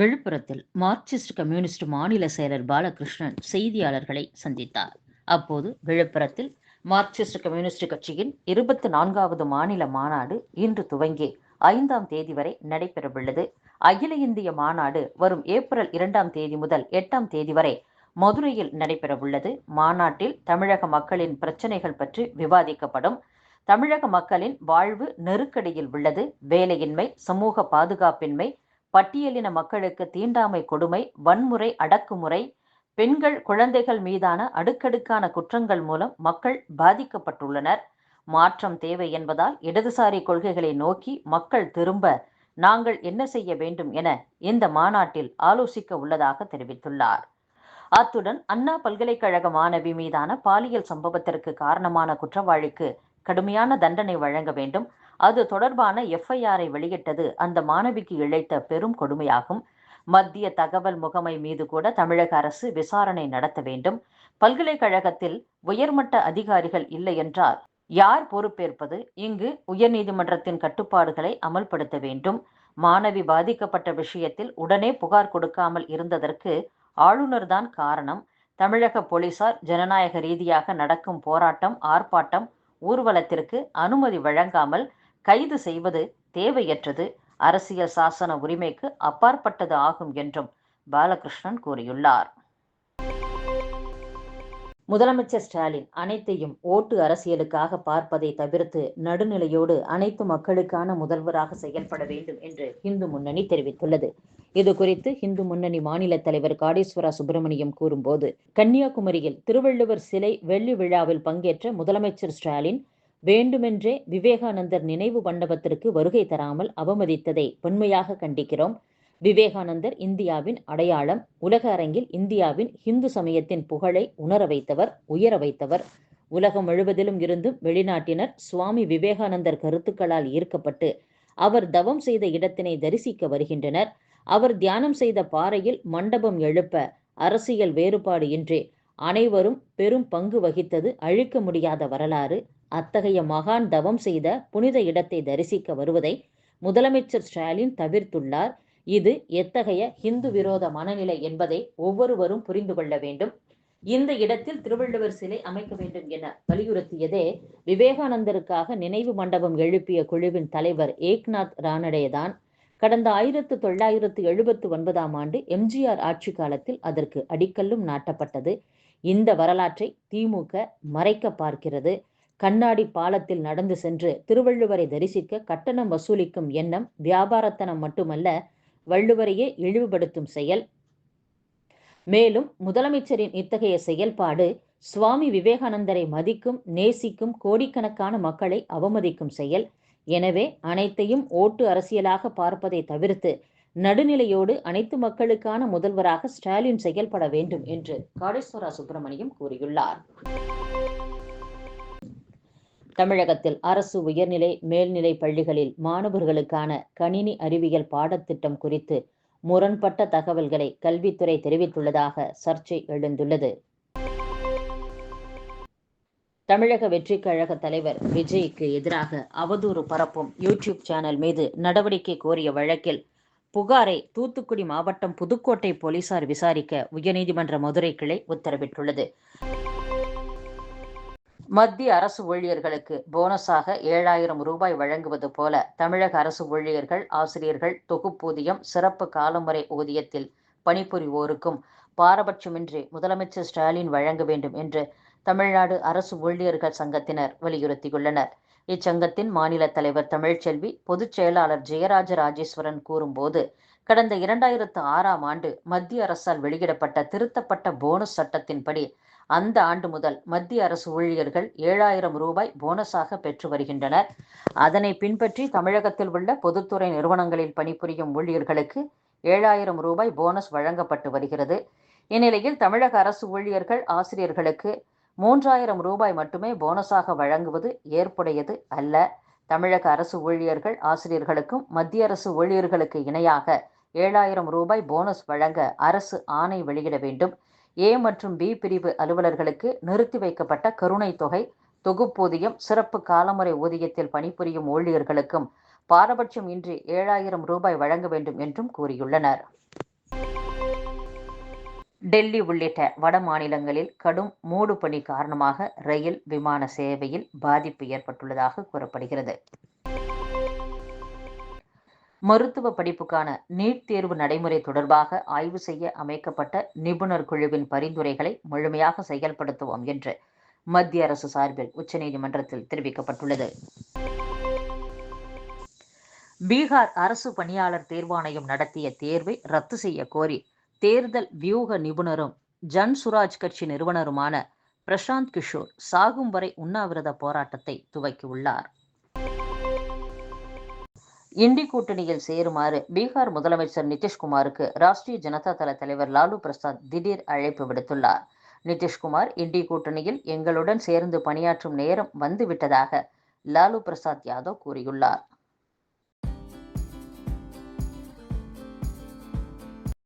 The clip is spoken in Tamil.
விழுப்புரத்தில் மார்க்சிஸ்ட் கம்யூனிஸ்ட் மாநில செயலர் பாலகிருஷ்ணன் செய்தியாளர்களை சந்தித்தார். அப்போது விழுப்புரத்தில் மார்க்சிஸ்ட் கம்யூனிஸ்ட் கட்சியின் இருபத்தி நான்காவது மாநில மாநாடு இன்று துவங்கி ஐந்தாம் தேதி வரை நடைபெறவுள்ளது. அகில இந்திய மாநாடு வரும் ஏப்ரல் இரண்டாம் தேதி முதல் எட்டாம் தேதி வரை மதுரையில் நடைபெறவுள்ளது. மாநாட்டில் தமிழக மக்களின் பிரச்சனைகள் பற்றி விவாதிக்கப்படும். தமிழக மக்களின் வாழ்வு நெருக்கடியில் உள்ளது. வேலையின்மை சமூக பாதுகாப்பின்மை பட்டியலின மக்களுக்கு தீண்டாமை கொடுமை வன்முறை அடக்குமுறை பெண்கள் குழந்தைகள் மீதான அடுக்கடுக்கான குற்றங்கள் மூலம் மக்கள் பாதிக்கப்பட்டுள்ளனர். மாற்றம் தேவை என்பதால் இடதுசாரி கொள்கைகளை நோக்கி மக்கள் திரும்ப நாங்கள் என்ன செய்ய வேண்டும் என இந்த மாநாட்டில் ஆலோசிக்க உள்ளதாக தெரிவித்துள்ளார். அத்துடன் அண்ணா பல்கலைக்கழக மாணவி மீதான பாலியல் சம்பவத்திற்கு காரணமான குற்றவாளிக்கு கடுமையான தண்டனை வழங்க வேண்டும். அது தொடர்பான எஃப்ஐஆரை வெளியிட்டது. அந்த மாணவிக்கு இழைத்த பெரும் கொடுமையாகும். மத்திய தகவல் முகமை மீது கூட தமிழக அரசு விசாரணை நடத்த வேண்டும். பல்கலைக்கழகத்தில் உயர்மட்ட அதிகாரிகள் இல்லை என்றால் யார் பொறுப்பேற்பது? இங்கு உயர்நீதிமன்றத்தின் கட்டுப்பாடுகளை அமல்படுத்த வேண்டும். மாணவி பாதிக்கப்பட்ட விஷயத்தில் உடனே புகார் கொடுக்காமல் இருந்ததற்கு ஆளுநர்தான் காரணம். தமிழக போலீசார் ஜனநாயக ரீதியாக நடக்கும் போராட்டம் ஆர்ப்பாட்டம் ஊர்வலத்திற்கு அனுமதி வழங்காமல் கைது செய்வது தேவையற்றது. அரசியல் சாசன உரிமைக்கு அப்பாற்பட்டது ஆகும் என்றும் பாலகிருஷ்ணன் கூறியுள்ளார். முதலமைச்சர் ஸ்டாலின் அனைத்தையும் ஓட்டு அரசியலுக்காக பார்ப்பதை தவிர்த்து நடுநிலையோடு அனைத்து மக்களுக்கான முதல்வராக செயல்பட வேண்டும் என்று இந்து முன்னணி தெரிவித்துள்ளது. இது குறித்து இந்து முன்னணி மாநில தலைவர் காடேஸ்வரா சுப்பிரமணியம் கூறும்போது கன்னியாகுமரியில் திருவள்ளுவர் சிலை வெள்ளி விழாவில் பங்கேற்ற முதலமைச்சர் ஸ்டாலின் வேண்டுமென்றே விவேகானந்தர் நினைவு மண்டபத்திற்கு வருகை தராமல் அவமதித்ததை வன்மையாக கண்டிக்கிறோம். விவேகானந்தர் இந்தியாவின் அடையாளம் உலக அரங்கில் இந்தியாவின் இந்து சமயத்தின் புகழை உணர வைத்தவர் உயர வைத்தவர். உலகம் முழுவதிலும் இருந்தும் வெளிநாட்டினர் சுவாமி விவேகானந்தர் கருத்துக்களால் ஈர்க்கப்பட்டு அவர் தவம் செய்த இடத்தினை தரிசிக்க வருகின்றனர். அவர் தியானம் செய்த பாறையில் மண்டபம் எழுப்ப அரசியல் வேறுபாடு இன்றி அனைவரும் பெரும் பங்கு வகித்தது அழிக்க முடியாத வரலாறு. அத்தகைய மகான் தவம் செய்த புனித இடத்தை தரிசிக்க வருவதை முதலமைச்சர் ஸ்டாலின் தவிர்த்துள்ளார். இது எத்தகைய இந்து விரோத மனநிலை என்பதை ஒவ்வொருவரும் புரிந்து கொள்ள வேண்டும். இந்த இடத்தில் திருவள்ளுவர் சிலை அமைக்க வேண்டும் என வலியுறுத்தியதே விவேகானந்தருக்காக நினைவு மண்டபம் எழுப்பிய குழுவின் தலைவர் ஏக்நாத் ரானடேதான் கடந்த ஆயிரத்து தொள்ளாயிரத்து எழுபத்து ஒன்பதாம் ஆண்டு எம்ஜிஆர் ஆட்சி காலத்தில் அதற்கு அடிக்கல்லும் நாட்டப்பட்டது. இந்த வரலாற்றை திமுக மறைக்க பார்க்கிறது. கண்ணாடி பாலத்தில் நடந்து சென்று திருவள்ளுவரை தரிசிக்க கட்டணம் வசூலிக்கும் எண்ணம் வியாபாரத்தனம் மட்டுமல்ல வள்ளுவரையே இழிவுபடுத்தும் செயல். மேலும் முதலமைச்சரின் இத்தகைய செயல்பாடு சுவாமி விவேகானந்தரை மதிக்கும் நேசிக்கும் கோடிக்கணக்கான மக்களை அவமதிக்கும் செயல். எனவே அனைத்தையும் ஓட்டு அரசியலாக பார்ப்பதை தவிர்த்து நடுநிலையோடு அனைத்து மக்களுக்கான முதல்வராக ஸ்டாலின் செயல்பட வேண்டும் என்று காடேஸ்வரா சுப்பிரமணியம் கூறியுள்ளார். தமிழகத்தில் அரசு உயர்நிலை மேல்நிலை பள்ளிகளில் மாணவர்களுக்கான கணினி அறிவியல் பாடத்திட்டம் குறித்து முரண்பட்ட தகவல்களை கல்வித்துறை தெரிவித்துள்ளதாக சர்ச்சை எழுந்துள்ளது. தமிழக வெற்றிக் கழக தலைவர் விஜய்க்கு எதிராக அவதூறு பரப்பும் யூடியூப் சேனல் மீது நடவடிக்கை கோரிய வழக்கில் புகாரை தூத்துக்குடி மாவட்டம் புதுக்கோட்டை போலீசார் விசாரிக்க உயர்நீதிமன்ற மதுரை கிளை உத்தரவிட்டுள்ளது. மத்திய அரசு ஊழியர்களுக்கு போனஸாக ஏழாயிரம் ரூபாய் வழங்குவது போல தமிழக அரசு ஊழியர்கள் ஆசிரியர்கள் தொகுப்பூதியம் சிறப்பு காலமுறை ஊதியத்தில் பணிபுரிவோருக்கும் பாரபட்சமின்றி முதலமைச்சர் ஸ்டாலின் வழங்க வேண்டும் என்று தமிழ்நாடு அரசு ஊழியர்கள் சங்கத்தினர் வலியுறுத்தியுள்ளனர். இச்சங்கத்தின் மாநில தலைவர் தமிழ்ச்செல்வி பொதுச் செயலாளர் ஜெயராஜ ராஜேஸ்வரன் கூறும்போது கடந்த இரண்டாயிரத்து ஆறாம் ஆண்டு மத்திய அரசால் வெளியிடப்பட்ட திருத்தப்பட்ட போனஸ் சட்டத்தின்படி அந்த ஆண்டு முதல் மத்திய அரசு ஊழியர்கள் ஏழாயிரம் ரூபாய் போனஸாக பெற்று வருகின்றனர். அதனை பின்பற்றி தமிழகத்தில் உள்ள பொதுத்துறை நிறுவனங்களில் பணிபுரியும் ஊழியர்களுக்கு ஏழாயிரம் ரூபாய் போனஸ் வழங்கப்பட்டு வருகிறது. இந்நிலையில் தமிழக அரசு ஊழியர்கள் ஆசிரியர்களுக்கு மூன்றாயிரம் ரூபாய் மட்டுமே போனஸாக வழங்குவது ஏற்புடையது அல்ல. தமிழக அரசு ஊழியர்கள் ஆசிரியர்களுக்கும் மத்திய அரசு ஊழியர்களுக்கு இணையாக ஏழாயிரம் ரூபாய் போனஸ் வழங்க அரசு ஆணை வெளியிட வேண்டும். ஏ மற்றும் பி பிரிவு அலுவலர்களுக்கு நிறுத்தி வைக்கப்பட்ட கருணை தொகை தொகுப்பூதியம் சிறப்பு காலமுறை ஊதியத்தில் பணிபுரியும் ஊழியர்களுக்கும் பாரபட்சம் இன்றி ஏழாயிரம் ரூபாய் வழங்க வேண்டும் என்றும் கூறியுள்ளனர். டெல்லி உள்ளிட்ட வட மாநிலங்களில் கடும் மூடு பணி காரணமாக ரயில் விமான சேவையில் பாதிப்பு ஏற்பட்டுள்ளதாக கூறப்படுகிறது. மருத்துவ படிப்புக்கான நீட் தேர்வு நடைமுறை தொடர்பாக ஆய்வு செய்ய அமைக்கப்பட்ட நிபுணர் குழுவின் பரிந்துரைகளை முழுமையாக செயல்படுத்துவோம் என்று மத்திய அரசு சார்பில் உச்சநீதிமன்றத்தில் தெரிவிக்கப்பட்டுள்ளது. பீகார் அரசு பணியாளர் தேர்வாணையம் நடத்திய தேர்வை ரத்து செய்ய கோரி தேர்தல் வியூக நிபுணரும் ஜன் சுராஜ் கட்சி நிறுவனருமான பிரசாந்த் கிஷோர் சாகும் வரை உண்ணாவிரத போராட்டத்தை துவக்கியுள்ளார். இண்டி கூட்டணியில் சேருமாறு பீகார் முதலமைச்சர் நிதிஷ்குமாருக்கு ராஷ்டிரிய ஜனதா தள தலைவர் லாலு பிரசாத் திடீர் அழைப்பு விடுத்துள்ளார். நிதிஷ்குமார் இண்டி கூட்டணியில் எங்களுடன் சேர்ந்து பணியாற்றும் நேரம் வந்துவிட்டதாக லாலு பிரசாத் யாதவ் கூறியுள்ளார்.